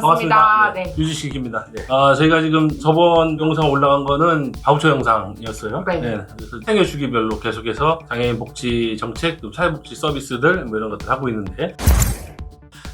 반갑습니다. 네. 유지식입니다. 네. 아, 저희가 지금 저번 영상 올라간 거는 바우처 영상이었어요. 네. 그래서 생애 주기별로 계속해서 장애인 복지 정책, 또 사회복지 서비스들 뭐 이런 것들 하고 있는데.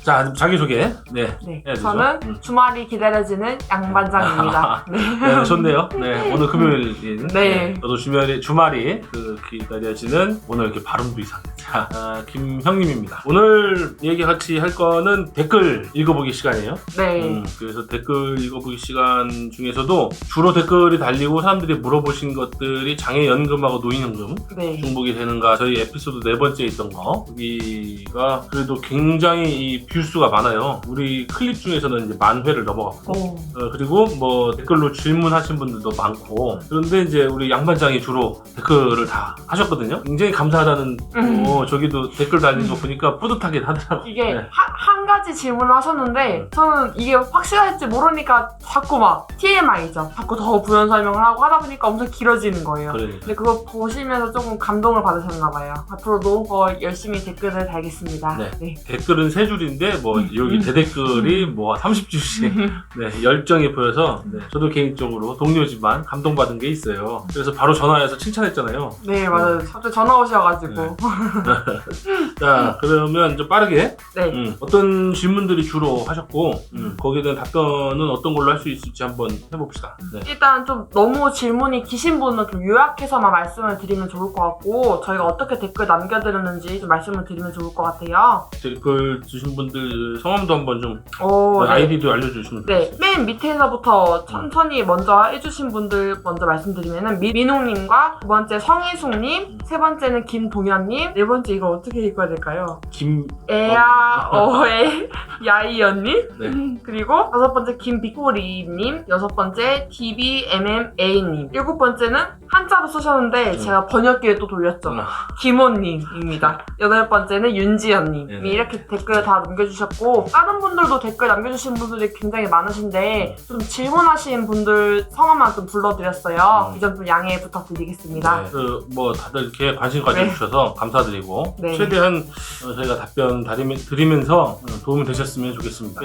자, 자기소개. 네. 네. 저는 음. 주말이 기다려지는 양반장입니다. 네. 네, 좋네요. 네, 오늘 금요일인. 네. 저도 주말이, 주말이 그 기다려지는 오늘 이렇게 발음도 이상해. 자, 아, 김형님입니다. 오늘 얘기 같이 할 거는 댓글 읽어보기 시간이에요. 네. 음, 그래서 댓글 읽어보기 시간 중에서도 주로 댓글이 달리고 사람들이 물어보신 것들이 장애연금하고 노인연금 네. 중복이 되는가 저희 에피소드 네 번째 있던 거 여기가 그래도 굉장히 이 뷰수가 많아요 우리 클립 중에서는 이제 만 회를 넘어갔고 오. 어, 그리고 뭐 댓글로 질문하신 분들도 많고 그런데 이제 우리 양반장이 주로 댓글을 다 하셨거든요 굉장히 감사하다는 음. 어, 저기도 댓글 달린 거 보니까 뿌듯하긴 하더라고요 이게 네. 한, 한 가지 질문을 하셨는데 음. 저는 이게 확실할지 모르니까 자꾸 막 TMI죠. 자꾸 더 부연 설명을 하고 하다 보니까 엄청 길어지는 거예요. 그러니까 근데 그거 보시면서 조금 감동을 받으셨나 봐요. 앞으로도 더 열심히 댓글을 달겠습니다. 네. 네. 댓글은 세 줄인데 뭐 여기 음. 대댓글이 뭐 30줄씩 네, 열정이 보여서 네, 저도 개인적으로 동료지만 감동받은 게 있어요. 그래서 바로 전화해서 칭찬했잖아요. 네, 맞아요. 갑자기 전화 오셔가지고. 자 그러면 좀 빠르게 네. 음, 어떤 질문들이 주로 하셨고 음, 거기에 대한 답변은 어떤 걸로 할 수 있을지 한번 해봅시다. 네. 일단 좀 너무 질문이 기신 분은 좀 요약해서만 말씀을 드리면 좋을 것 같고 저희가 어떻게 댓글 남겨드렸는지 좀 말씀을 드리면 좋을 것 같아요. 댓글 주신 분들 성함도 한번 좀 오, 네. 아이디도 알려주시면 네, 맨 밑에서부터 천천히 먼저 해주신 분들 먼저 말씀드리면은 미- 민웅님과 두 번째 성희숙님, 세 번째는 김동현님, 네 번째 이거 어떻게 읽어야 될까요? 김 에야 어에 야이언님, 네. 그리고 다섯 번째 김빅보리님, 여섯 번째 DBMMA님, 일곱 번째는 한자로 쓰셨는데 음. 제가 번역기에 또 돌렸죠. 음. 김호님입니다. 여덟 번째는 윤지연님이 네네. 이렇게 댓글을 다 남겨주셨고 다른 분들도 댓글 남겨주신 분들이 굉장히 많으신데 좀 질문하신 분들 성함만 좀 불러드렸어요. 음. 이점 좀 양해 부탁드리겠습니다. 네, 그, 뭐 다들 이렇게 관심 가져주셔서 감사드리고 네. 최대한 어, 저희가 답변 다리면- 드리면서 어, 도움이 되셨으면 좋겠습니다.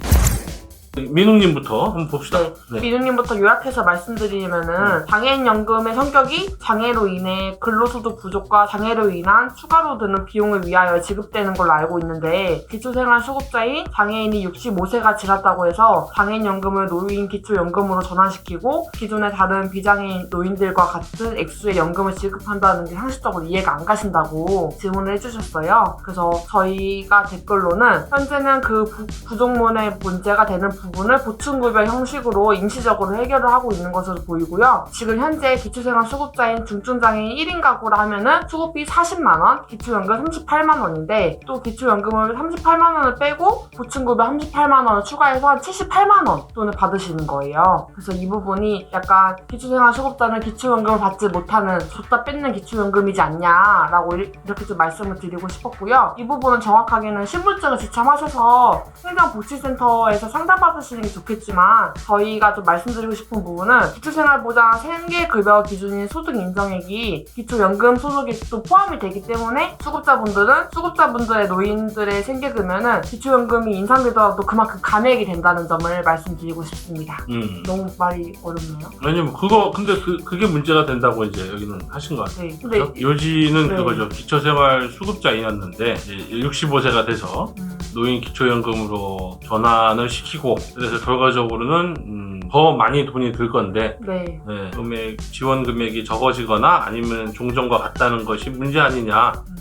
민웅님부터 한번 봅시다. 네. 네. 민우님부터 요약해서 말씀드리면은 장애인연금의 성격이 장애로 인해 근로소득 부족과 장애로 인한 추가로 드는 비용을 위하여 지급되는 걸로 알고 있는데 기초생활 수급자인 장애인이 65세가 지났다고 해서 장애인연금을 노인 기초연금으로 전환시키고 기존의 다른 비장애인 노인들과 같은 액수의 연금을 지급한다는 게 상식적으로 이해가 안 가신다고 질문을 해주셨어요. 그래서 저희가 댓글로는 현재는 그 부, 부족문의 문제가 되는 부 분을 보충급여 형식으로 임시적으로 해결을 하고 있는 것으로 보이고요. 지금 현재 기초생활 수급자인 중증장애인 1인 가구라 하면은 수급비 40만원, 기초연금 38만원인데 또 기초연금을 38만원을 빼고 보충급여 38만원을 추가해서 한 78만원 돈을 받으시는 거예요. 그래서 이 부분이 약간 기초생활 수급자는 기초연금을 받지 못하는 줬다 뺏는 기초연금이지 않냐라고 이- 이렇게 좀 말씀을 드리고 싶었고요. 이 부분은 정확하게는 신분증을 지참하셔서 행정복지센터에서 상담받 으시는 게 좋겠지만 저희가 좀 말씀드리고 싶은 부분은 기초생활보장 생계 급여 기준인 소득 인정액이 기초연금 소득액도 포함이 되기 때문에 수급자분들은 수급자분들의 노인들의 생계 급여는 기초연금이 인상되더라도 그만큼 감액이 된다는 점을 말씀드리고 싶습니다. 음. 너무 말이 어렵나요? 왜냐면 그거 근데 그, 그게 문제가 된다고 이제 여기는 하신 것 같아요. 네. 근데 요지는 네. 그거죠. 기초생활 수급자이었는데 65세가 돼서 음, 노인 기초연금으로 전환을 시키고 그래서 결과적으로는 음, 더 많이 돈이 들 건데 네. 네, 금액 지원 금액이 적어지거나 아니면 종전과 같다는 것이 문제 아니냐 음,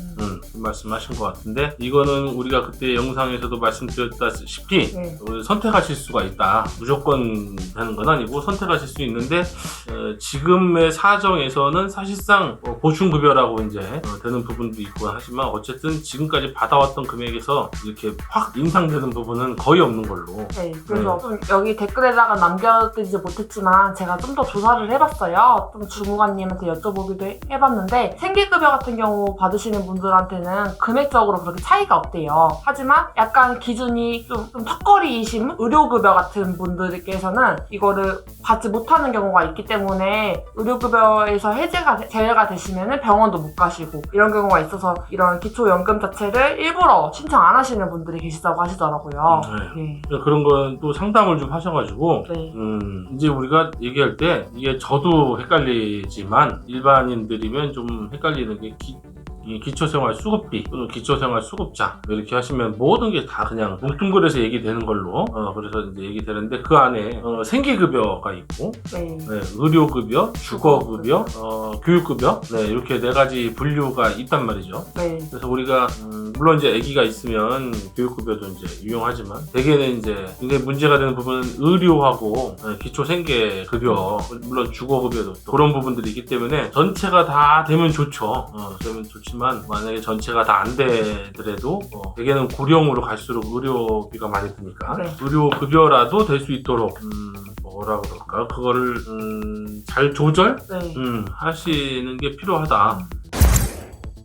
말씀하신 것 같은데 이거는 우리가 그때 영상에서도 말씀드렸다시피 네. 어, 선택하실 수가 있다. 무조건 되는 건 아니고 선택하실 수 있는데 어, 지금의 사정에서는 사실상 어, 보충급여라고 이제 어, 되는 부분도 있고 하지만 어쨌든 지금까지 받아왔던 금액에서 이렇게 확 인상되는 부분은 거의 없는 걸로. 네, 그래서 좀 여기 댓글에다가 남겨드리지 못했지만 제가 좀 더 조사를 해봤어요. 좀 주무관님한테 여쭤보기도 해- 해봤는데 생계급여 같은 경우 받으시는 분들한테는 경우에는 금액적으로 그렇게 차이가 없대요. 하지만 약간 기준이 좀, 좀 턱걸이이신 의료급여 같은 분들께서는 이거를 받지 못하는 경우가 있기 때문에 의료급여에서 해제가 제외가 되시면 병원도 못 가시고 이런 경우가 있어서 이런 기초연금 자체를 일부러 신청 안 하시는 분들이 계시다고 하시더라고요. 네. 그런 건 또 상담을 좀 하셔가지고 네. 음, 이제 우리가 얘기할 때 이게 저도 헷갈리지만 일반인들이면 좀 헷갈리는 게 기, 이 기초생활 수급비 또는 기초생활 수급자 이렇게 하시면 모든 게 다 그냥 뭉뚱그려서 얘기되는 걸로 어, 그래서 이제 얘기되는데 그 안에 어, 생계급여가 있고 네. 네, 의료급여, 주거급여, 어, 교육급여 네, 이렇게 네 가지 분류가 있단 말이죠. 네. 그래서 우리가 음, 물론 이제 아기가 있으면 교육급여도 이제 유용하지만 대개는 이제 이게 문제가 되는 부분은 의료하고 네, 기초 생계 급여 물론 주거 급여도 또 그런 부분들이 있기 때문에 전체가 다 되면 좋죠. 어, 되면 좋지만 만약에 전체가 다 안 되더라도 어, 대개는 구령으로 갈수록 의료비가 많이 드니까 네. 의료 급여라도 될 수 있도록 음, 뭐라 그럴까 그거를 음, 잘 조절 네. 음, 하시는 게 필요하다.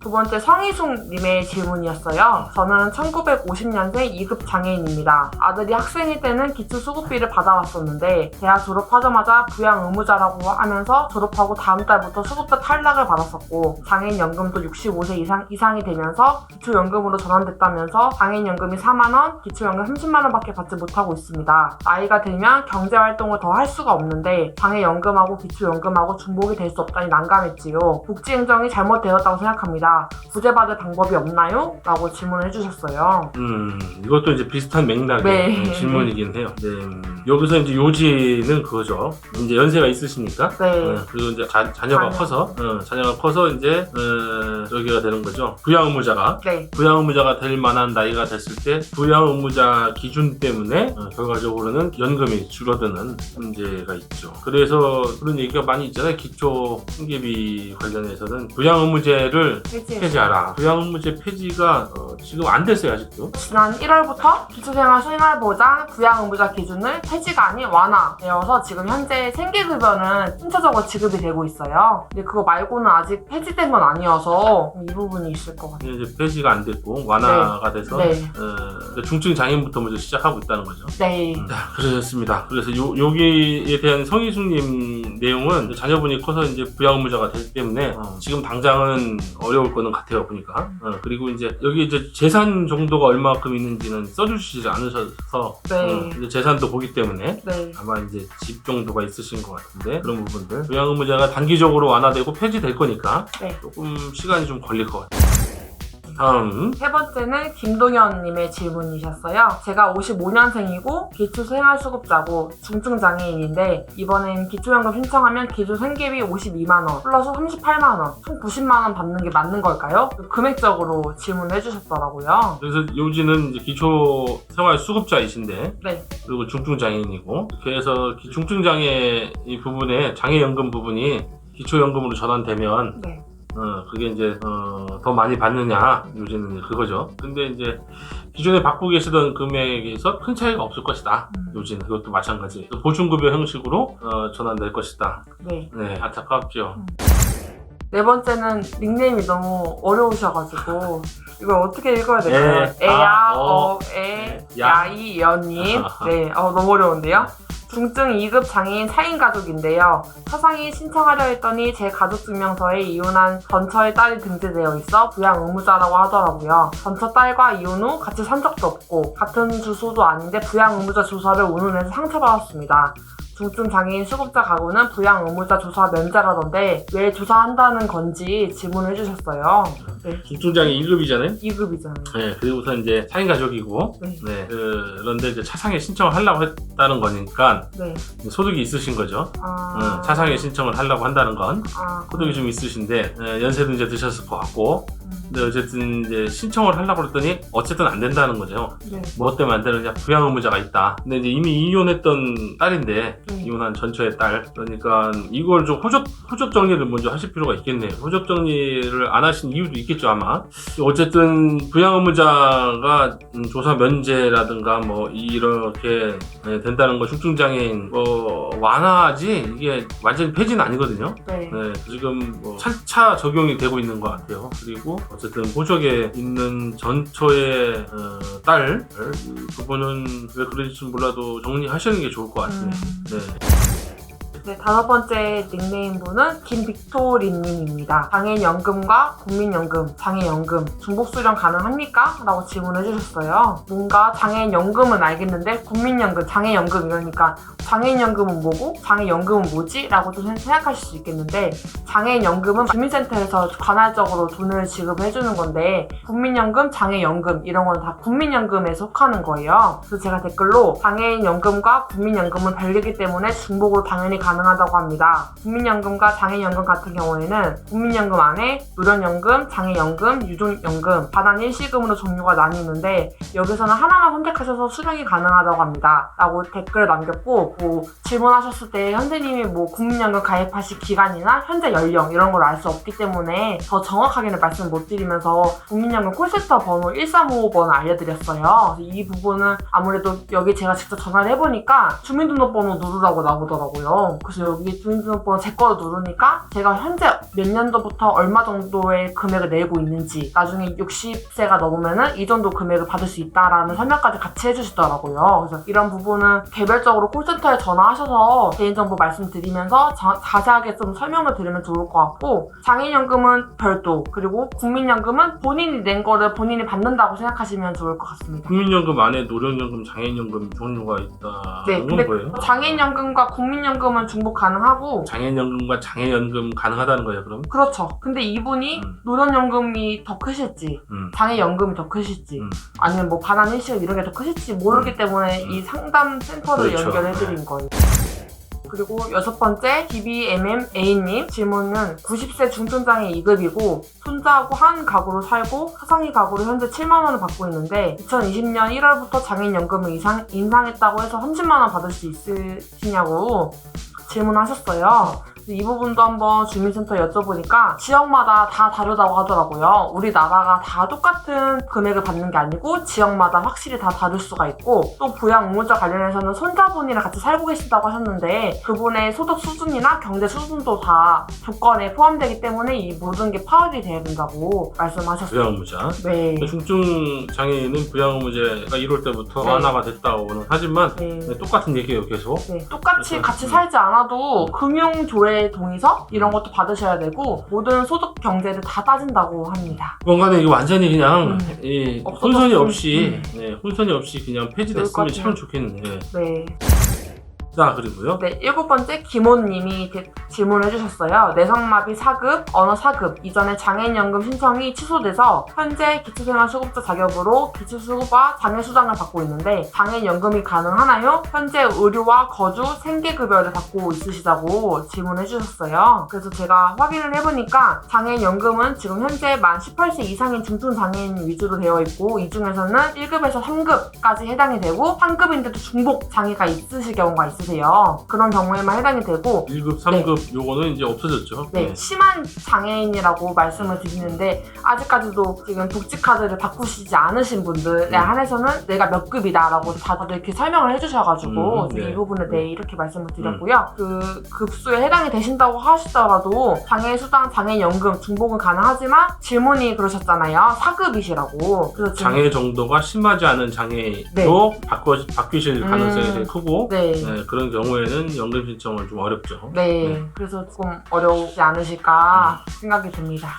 두 번째 성희숙님의 질문이었어요. 저는 1950년생 2급 장애인입니다. 아들이 학생일 때는 기초수급비를 받아왔었는데 대학 졸업하자마자 부양 의무자라고 하면서 졸업하고 다음 달부터 수급자 탈락을 받았었고 장애인연금도 65세 이상, 이상이 되면서 기초연금으로 전환됐다면서 장애인연금이 4만원, 기초연금 30만원밖에 받지 못하고 있습니다. 나이가 들면 경제활동을 더 할 수가 없는데 장애연금하고 기초연금하고 중복이 될 수 없다니 난감했지요. 복지행정이 잘못되었다고 생각합니다. 구제받을 방법이 없나요? 라고 질문을 해주셨어요. 음, 이것도 이제 비슷한 맥락의 네. 음, 질문이긴 해요. 네. 음, 여기서 이제 요지는 그거죠. 이제 연세가 있으시니까. 네. 어, 그리고 이제 자, 자녀가 자녀. 커서, 어, 자녀가 커서 이제, 어, 저기가 되는 거죠. 부양 의무자가. 네. 부양 의무자가 될 만한 나이가 됐을 때 부양 의무자 기준 때문에 어, 결과적으로는 연금이 줄어드는 문제가 있죠. 그래서 그런 얘기가 많이 있잖아요. 기초 생계비 관련해서는 부양 의무제를 폐지. 폐지하라. 부양의무제 폐지가 어, 지금 안 됐어요 아직도. 지난 1월부터 기초생활 수행활보장 부양의무자 기준을 폐지가 아닌 완화되어서 지금 현재 생계급여는 순차적으로 지급이 되고 있어요. 근데 그거 말고는 아직 폐지된 건 아니어서 이 부분이 있을 것 같아요. 이제 폐지가 안 됐고 완화가 돼서 네. 어, 중증 장애인부터 먼저 시작하고 있다는 거죠. 네. 자, 그러셨습니다. 그래서 요, 여기에 대한 성희숙님 내용은 자녀분이 커서 이제 부양의무자가 되기 때문에 어, 지금 당장은 어려울 거는 같아요, 보니까. 어, 그리고 이제 여기 이제 재산 정도가 얼마큼 있는지는 써주시지 않으셔서 네. 어, 이제 재산도 보기 때문에 네. 아마 이제 집 정도가 있으신 것 같은데 그런 부분들 부양의무자가 단기적으로 완화되고 폐지될 거니까 네. 조금 시간이 좀 걸릴 것 같아요. 다음 세 번째는 김동현님의 질문이셨어요. 제가 55년생이고 기초생활수급자고 중증장애인인데 이번엔 기초연금 신청하면 기초 생계비 52만원 플러스 38만원 총 90만원 받는 게 맞는 걸까요? 금액적으로 질문을 해주셨더라고요. 그래서 요지는 이제 기초 생활 수급자이신데 네. 그리고 중증 장애인이고 해서 기- 중증 장애 이 부분에 장애 연금 부분이 기초 연금으로 전환되면 네. 어 그게 이제 어, 더 많이 받느냐 요지는 이제 그거죠. 근데 이제 기존에 받고 계시던 금액에서 큰 차이가 없을 것이다. 음. 요지는 그것도 마찬가지. 보충급여 형식으로 어, 전환될 것이다. 네. 네 안타깝죠. 네 번째는 닉네임이 너무 어려우셔가지고 이걸 어떻게 읽어야 될까요? 에, 에야, 아, 어, 어, 에, 야. 야이, 연님. 네, 어, 너무 어려운데요? 중증 2급 장애인 4인 가족인데요. 사상이 신청하려 했더니 제 가족 증명서에 이혼한 전처의 딸이 등재되어 있어 부양 의무자라고 하더라고요. 전처 딸과 이혼 후 같이 산 적도 없고 같은 주소도 아닌데 부양 의무자 조사를 운운해서 상처받았습니다. 중증 장애인 수급자 가구는 부양 의무자 조사 면제라던데 왜 조사한다는 건지 질문을 해주셨어요. 네, 중증 장애 1급이잖아요. 2급이잖아요. 네 그리고서 이제 4인 가족이고 네. 네 그런데 이제 차상에 신청을 하려고 했다는 거니까 네. 소득이 있으신 거죠. 아, 어, 차상에 신청을 하려고 한다는 건 아, 소득이 좀 있으신데 에, 연세도 이제 드셨을 것 같고 음, 근데 어쨌든 이제 신청을 하려고 그랬더니 어쨌든 안 된다는 거죠. 네. 뭐 때문에 안 되느냐 부양 의무자가 있다. 근데 이제 이미 이혼했던 딸인데 네. 이혼한 전처의 딸 그러니까 이걸 좀 호적 호적 정리를 먼저 하실 필요가 있겠네요. 호적 정리를 안 하신 이유도 있겠죠 아마. 어쨌든 부양 의무자가 음, 조사 면제라든가 뭐 이렇게 네, 된다는 거 중증 장애인 뭐 완화하지 이게 완전히 폐지는 아니거든요. 네. 네, 지금 뭐 차차 적용이 되고 있는 것 같아요. 그리고 어쨌든 보적에 있는 전처의 어, 딸, 이 부분은 왜 그런지 몰라도 정리하시는 게 좋을 것 같아요. 음. 네. 네, 다섯 번째 닉네임 분은 김빅토리님입니다. 장애연금과 국민연금, 장애연금 중복 수령 가능합니까? 라고 질문해 주셨어요. 뭔가 장애연금은 알겠는데 국민연금, 장애연금 이러니까 장애연금은 뭐고 장애연금은 뭐지? 라고 좀 생- 생각하실 수 있겠는데 장애연금은 주민센터에서 관할적으로 돈을 지급해 주는 건데 국민연금, 장애연금 이런 건 다 국민연금에 속하는 거예요. 그래서 제가 댓글로 장애인연금과 국민연금은 별개이기 때문에 중복으로 당연히 가 능하다고 합니다. 국민연금과 장애연금 같은 경우에는 국민연금 안에 노령연금, 장애연금, 유족연금, 반환 일시금으로 종류가 나뉘는데 여기서는 하나만 선택하셔서 수령이 가능하다고 합니다. 라고 댓글을 남겼고 뭐 질문하셨을 때 현재님이 뭐 국민연금 가입하실 기간이나 현재 연령 이런 걸 알 수 없기 때문에 더 정확하게는 말씀 못 드리면서 국민연금 콜센터 번호 1355번 알려드렸어요. 이 부분은 아무래도 여기 제가 직접 전화를 해보니까 주민등록번호 누르라고 나오더라고요. 그래서 여기 주민등록번호 제 거를 누르니까 제가 현재 몇 년도부터 얼마 정도의 금액을 내고 있는지 나중에 60세가 넘으면은 이 정도 금액을 받을 수 있다라는 설명까지 같이 해주시더라고요. 그래서 이런 부분은 개별적으로 콜센터에 전화하셔서 개인정보 말씀드리면서 자, 자세하게 좀 설명을 드리면 좋을 것 같고 장애연금은 별도 그리고 국민연금은 본인이 낸 거를 본인이 받는다고 생각하시면 좋을 것 같습니다. 국민연금 안에 노령연금, 장애인연금 종류가 있다는 네, 뭐예요? 장애인연금과 국민연금은 중복 가능하고 장애연금과 장애연금 가능하다는 거예요, 그럼? 그렇죠. 근데 이분이 음. 노령연금이 더 크실지 음. 장애연금이 더 크실지 음. 아니면 뭐 반환 일시금 이런 게 더 크실지 모르기 때문에 음. 이 상담 센터를 그렇죠. 연결해드린 거예요. 그리고 여섯 번째 DBMMA님 질문은 90세 중증장애 2급이고 손자하고 한 가구로 살고 사상이 가구로 현재 7만 원을 받고 있는데 2020년 1월부터 장애인연금을 이상, 인상했다고 해서 30만 원 받을 수 있으시냐고 질문하셨어요. 이 부분도 한번 주민센터 여쭤보니까 지역마다 다 다르다고 하더라고요. 우리나라가 다 똑같은 금액을 받는 게 아니고 지역마다 확실히 다 다를 수가 있고 또 부양 의무자 관련해서는 손자분이랑 같이 살고 계신다고 하셨는데 그분의 소득 수준이나 경제 수준도 다 조건에 포함되기 때문에 이 모든 게 파악이 돼야 된다고 말씀하셨어요. 부양 의무자. 네. 중증 장애인은 부양 의무제가 1월 때부터 네. 완화가 됐다고는 하지만 네. 네, 똑같은 얘기예요, 계속. 네, 똑같이 그래서, 같이 음. 살지 않아도 금융 조회 동의서 이런 것도 받으셔야 되고 모든 소득 경제를 다 따진다고 합니다. 그건 이게 완전히 그냥 음. 이 혼선이 없이 음. 네, 혼선이 없이 그냥 폐지됐으면. 참 좋겠네. 네. 자 그리고요. 네, 일곱 번째 김호님이 대- 질문을 해주셨어요. 내성마비 4급, 언어 4급 이전에 장애인연금 신청이 취소돼서 현재 기초생활수급자 자격으로 기초수급과 장애수당을 받고 있는데 장애인연금이 가능하나요? 현재 의료와 거주, 생계급여를 받고 있으시다고 질문해 주셨어요. 그래서 제가 확인을 해보니까 장애인연금은 지금 현재 만 18세 이상인 중증장애인 위주로 되어 있고 이 중에서는 1급에서 3급까지 해당이 되고 3급인데도 중복 장애가 있으실 경우가 있 으세요. 그런 경우에만 해당이 되고 1급, 3급 요거는 이제 없어졌죠. 네, 심한 장애인이라고 말씀을 드리는데 아직까지도 지금 복지 카드를 바꾸시지 않으신 분들에 음. 한해서는 내가 몇 급이다라고 다들 이렇게 설명을 해주셔가지고 음, 네. 이 부분에 대해 이렇게 말씀을 드렸고요. 그 급수에 해당이 되신다고 하시더라도 장애수당, 장애연금 중복은 가능하지만 질문이 그러셨잖아요. 4급이시라고. 그래서 지금 장애 정도가 심하지 않은 장애로 네. 바꿔, 바뀌실 음. 가능성이 되게 크고 네. 네, 그런 경우에는 연금 신청은 좀 어렵죠. 네, 네. 그래서 조금 어려우지 않으실까 생각이 듭니다.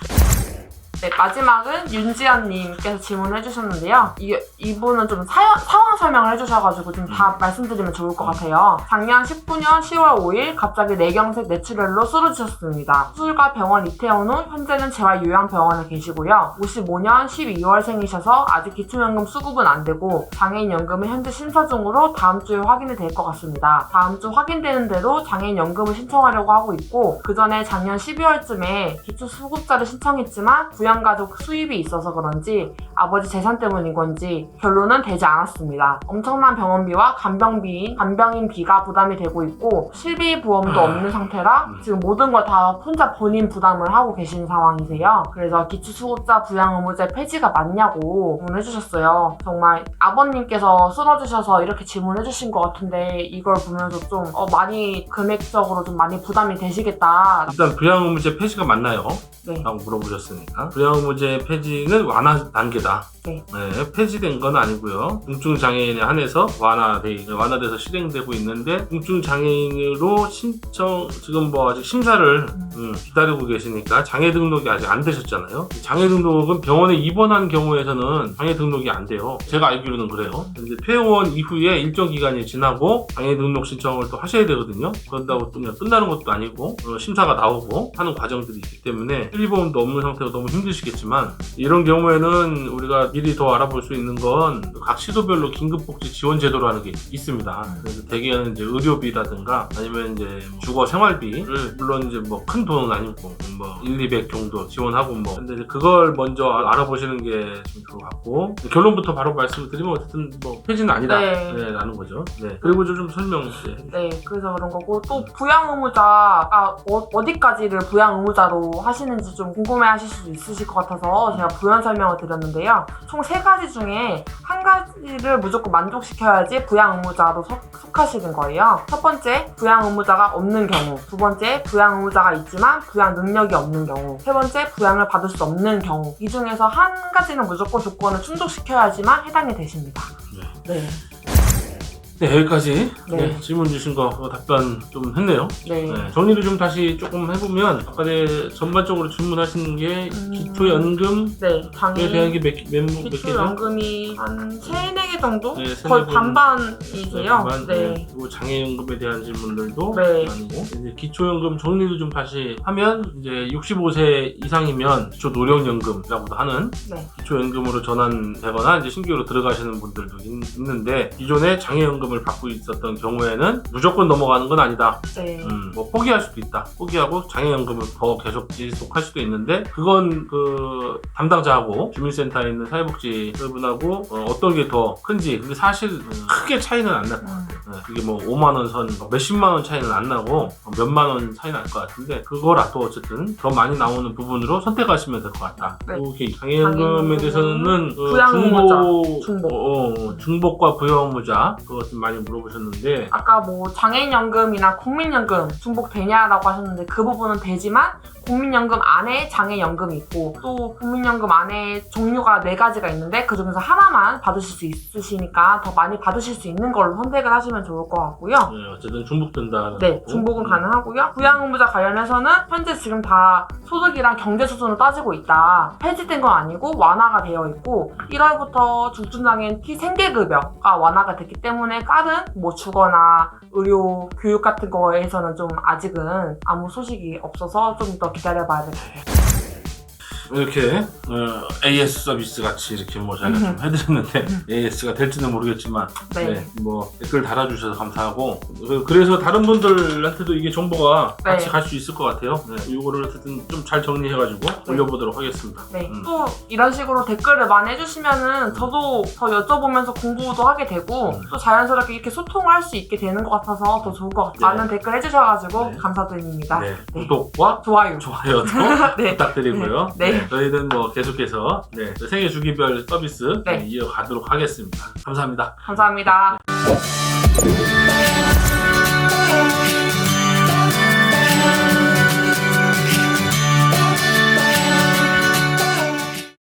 네, 마지막은 윤지연님께서 질문을 해주셨는데요. 이, 이분은 좀 사연, 상황 설명을 해주셔가지고 좀 다 말씀드리면 좋을 것 같아요. 작년 19년 10월 5일 갑자기 뇌경색 뇌출혈로 쓰러지셨습니다. 수술과 병원 입퇴원 후 현재는 재활요양병원에 계시고요. 55년 12월생이셔서 아직 기초연금 수급은 안 되고 장애인연금은 현재 심사 중으로 다음 주에 확인이 될 것 같습니다. 다음 주 확인되는 대로 장애인연금을 신청하려고 하고 있고 그 전에 작년 12월쯤에 기초수급자를 신청했지만 부양가족 수입이 있어서 그런지 아버지 재산 때문인 건지 결론은 되지 않았습니다. 엄청난 병원비와 간병비, 간병인 비가 부담이 되고 있고 실비 보험도 아. 없는 상태라 음. 지금 모든 걸 다 혼자 본인 부담을 하고 계신 상황이세요. 그래서 기초수급자 부양의무제 폐지가 맞냐고 질문해주셨어요. 정말 아버님께서 쓰러지셔서 이렇게 질문해주신 것 같은데 이걸 보면서 좀 어, 많이 금액적으로 좀 많이 부담이 되시겠다. 일단 부양의무제 폐지가 맞나요? 네. 라고 물어보셨으니까 부양의무제 폐지는 완화 단계다. 네. 폐지된 건 아니고요. 중증 장애인에 한해서 완화돼 완화돼서 실행되고 있는데 중증 장애인으로 신청 지금 뭐 아직 심사를 음, 기다리고 계시니까 장애 등록이 아직 안 되셨잖아요. 장애 등록은 병원에 입원한 경우에서는 장애 등록이 안 돼요. 제가 알기로는 그래요. 근데 퇴원 이후에 일정 기간이 지나고 장애 등록 신청을 또 하셔야 되거든요. 그런다고 또 그냥 끝나는 것도 아니고 어, 심사가 나오고 하는 과정들이 있기 때문에 실비보험도 없는 상태가 너무 힘 드시겠지만 이런 경우에는 우리가 미리 더 알아볼 수 있는 건 각 시도별로 긴급복지 지원 제도라는 게 있습니다. 그래서 대개는 이제 의료비라든가 아니면 이제 주거 생활비를 물론 이제 뭐 큰 돈은 아니고 뭐 1, 200 정도 지원하고 뭐 근데 그걸 먼저 알아보시는 게 좀 좋을 것 같고 결론부터 바로 말씀을 드리면 어쨌든 뭐 폐지는 아니다 네. 네, 라는 거죠. 네. 그리고 좀 설명 네. 네, 그래서 그런 거고 또 부양 의무자가 어, 디까지를 부양 의무자로 하시는지 좀 궁금해하실 수도 있으실 것 같아서 제가 부연 설명을 드렸는데요. 총 세 가지 중에 한 가지를 무조건 만족시켜야지 부양 의무자로 속, 속하시는 거예요. 첫 번째, 부양 의무자가 없는 경우. 두 번째, 부양 의무자가 있지만 부양 능력이 없는 경우. 세 번째, 부양을 받을 수 없는 경우. 이 중에서 한 가지는 무조건 조건을 충족시켜야지만 해당이 되십니다. 네. 네, 여기까지 네. 네, 질문 주신 거 어, 답변 좀 했네요. 네. 네, 정리를 좀 다시 조금 해보면 아까 네, 전반적으로 질문하시는 게 음. 기초연금에 네. 장애. 대한 게몇몇 개죠? 기초연금이 한 3, 4개 정도? 네, 세네 거의 개 반반이세요. 잠깐만, 네. 그리고 장애연금에 대한 질문들도 네. 많고 이제 기초연금 정리를 좀 다시 하면 이제 65세 이상이면 기초 노령연금이라고도 하는 네. 기초연금으로 전환되거나 이제 신규로 들어가시는 분들도 있, 는데 기존에 장애연금 을 받고 있었던 경우에는 무조건 넘어가는 건 아니다. 네. 음, 뭐 포기할 수도 있다. 포기하고 장애연금을 더 계속 지속할 수도 있는데 그건 그 담당자하고 주민센터에 있는 사회복지분하고 어, 떤 게 더 큰지 근데 사실 음, 크게 차이는 안 날것 음. 같아요. 네, 이게 뭐 5만 원 선, 몇십만 원 차이는 안 나고 어, 몇만 원 차이 날 것 같은데 그거라도 어쨌든 더 많이 나오는 부분으로 선택하시면 될 것 같다. 네. 이렇게 장애연금에 대해서는 어, 부양의무자, 중복, 중복. 어, 어, 중복과 부양의무자 그것 을 많이 물어보셨는데 아까 뭐 장애인연금이나 국민연금 중복되냐라고 하셨는데 그 부분은 되지만 국민연금 안에 장애연금이 있고 또 국민연금 안에 종류가 네 가지가 있는데 그 중에서 하나만 받으실 수 있으시니까 더 많이 받으실 수 있는 걸로 선택을 하시면 좋을 것 같고요. 네, 어쨌든 중복된다. 네, 중복은 가능하고요. 부양의무자 관련해서는 현재 지금 다 소득이랑 경제 수준을 따지고 있다. 폐지된 건 아니고 완화가 되어 있고 1월부터 중증장애인 피 생계급여가 완화가 됐기 때문에 다른 뭐 주거나 의료, 교육 같은 거에서는 좀 아직은 아무 소식이 없어서 좀 더 기다려봐야 될 것 같아요. 이렇게 어, AS 서비스 같이 이렇게 뭐 저희가 좀 해드렸는데 AS가 될지는 모르겠지만 네. 네, 뭐 댓글 달아주셔서 감사하고 그- 그래서 다른 분들한테도 이게 정보가 네. 같이 갈 수 있을 것 같아요. 네, 이거를 어쨌든 좀 잘 정리해가지고 올려보도록 하겠습니다. 네. 음. 또 이런 식으로 댓글을 많이 해주시면은 저도 더 여쭤보면서 공부도 하게 되고 음. 또 자연스럽게 이렇게 소통을 할수 있게 되는 것 같아서 더 좋을 것 같아요. 네. 많은 댓글 해주셔가지고 네. 감사드립니다. 네, 네. 구독과 좋아요. 좋아요도 네. 부탁드리고요. 네. 네, 저희는 뭐 계속해서 네, 생애 주기별 서비스 네. 네, 이어가도록 하겠습니다. 감사합니다. 감사합니다.